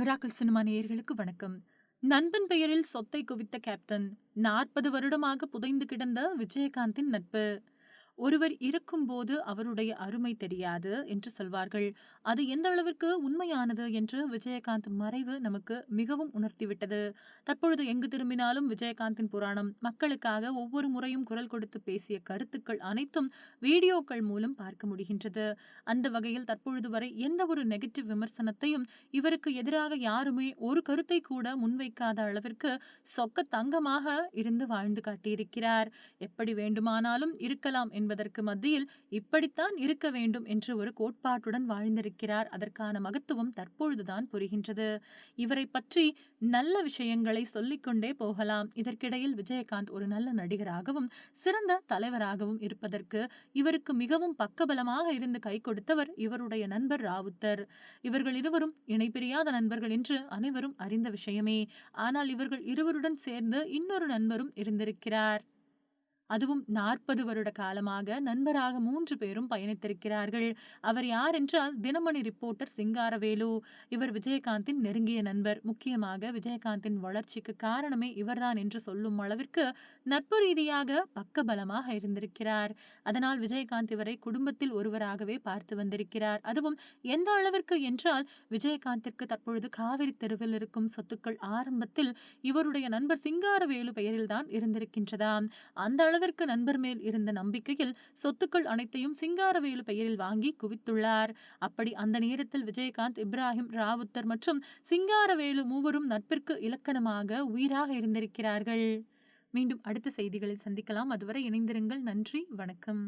Miracle cinema நேயர்களுக்கு வணக்கம். நண்பன் பெயரில் சொத்தை குவித்த கேப்டன் நாற்பது வருடமாக புதைந்து கிடந்த விஜயகாந்தின் நட்பு. ஒருவர் இருக்கும்போது அவருடைய அருமை தெரியாது என்று சொல்வார்கள். அது எந்த அளவிற்கு உண்மையானது என்று விஜயகாந்த் மறைவு நமக்கு மிகவும் உணர்த்திவிட்டது. தற்பொழுது எங்கு திரும்பினாலும் விஜயகாந்தின் புராணம் மக்களுக்காக ஒவ்வொரு முறையும் குரல் கொடுத்து பேசிய கருத்துக்கள் அனைத்தும் வீடியோக்கள் மூலம் பார்க்க முடிகின்றது. அந்த வகையில் தற்பொழுது வரை எந்த ஒரு நெகட்டிவ் விமர்சனத்தையும் இவருக்கு எதிராக யாருமே ஒரு கருத்தை கூட முன்வைக்காத அளவிற்கு சொக்க தங்கமாக இருந்து வாழ்ந்து காட்டியிருக்கிறார். எப்படி வேண்டுமானாலும் இருக்கலாம் என்பதற்கு மத்தியில் இப்படித்தான் இருக்க வேண்டும் என்று ஒரு கோட்பாட்டுடன் வாழ்ந்திருக்கிறார். அதற்கான மகத்துவம் தற்பொழுதுதான் புரிகின்றது. இவரை பற்றி நல்ல விஷயங்களை சொல்லிக்கொண்டே போகலாம். இதற்கிடையில் விஜயகாந்த் ஒரு நல்ல நடிகராகவும் சிறந்த தலைவராகவும் இருப்பதற்கு இவருக்கு மிகவும் பக்கபலமாக இருந்து கை கொடுத்தவர் இவருடைய நண்பர் ராவுத்தர். இவர்கள் இருவரும் இணைபிரியாத நண்பர்கள் என்று அனைவரும் அறிந்த விஷயமே. ஆனால் இவர்கள் இருவருடன் சேர்ந்து இன்னொரு நண்பரும் இருந்திருக்கிறார். அதுவும் நாற்பது வருட காலமாக நண்பராக மூன்று பேரும் பயணித்திருக்கிறார்கள். அவர் யார் என்றால் தினமணி ரிப்போர்ட்டர் சிங்காரவேலு. இவர் விஜயகாந்தின் நெருங்கிய நண்பர். முக்கியமாக விஜயகாந்தின் வளர்ச்சிக்கு காரணமே இவர்தான் என்று சொல்லும் அளவிற்கு நட்பு ரீதியாக பக்கபலமாக இருந்திருக்கிறார். அதனால் விஜயகாந்த் இவரை குடும்பத்தில் ஒருவராகவே பார்த்து வந்திருக்கிறார். அதுவும் எந்த அளவிற்கு என்றால் விஜயகாந்திற்கு தற்பொழுது காவிரி தெருவில் இருக்கும் சொத்துக்கள் ஆரம்பத்தில் இவருடைய நண்பர் சிங்காரவேலு பெயரில்தான் இருந்திருக்கின்றதாம். அந்த அளவு அளவிற்கு நண்பர் மேல் இருந்த நம்பிக்கையில் சொத்துக்கள் அனைத்தையும் சிங்காரவேலு பெயரில் வாங்கி குவித்துள்ளார். அப்படி அந்த நேரத்தில் விஜயகாந்த் இப்ராஹிம் ராவுத்தர் மற்றும் சிங்காரவேலு மூவரும் நட்பிற்கு இலக்கணமாக உயிராக இருந்திருக்கிறார்கள். மீண்டும் அடுத்த செய்திகளில் சந்திக்கலாம். அதுவரை இணைந்திருங்கள். நன்றி. வணக்கம்.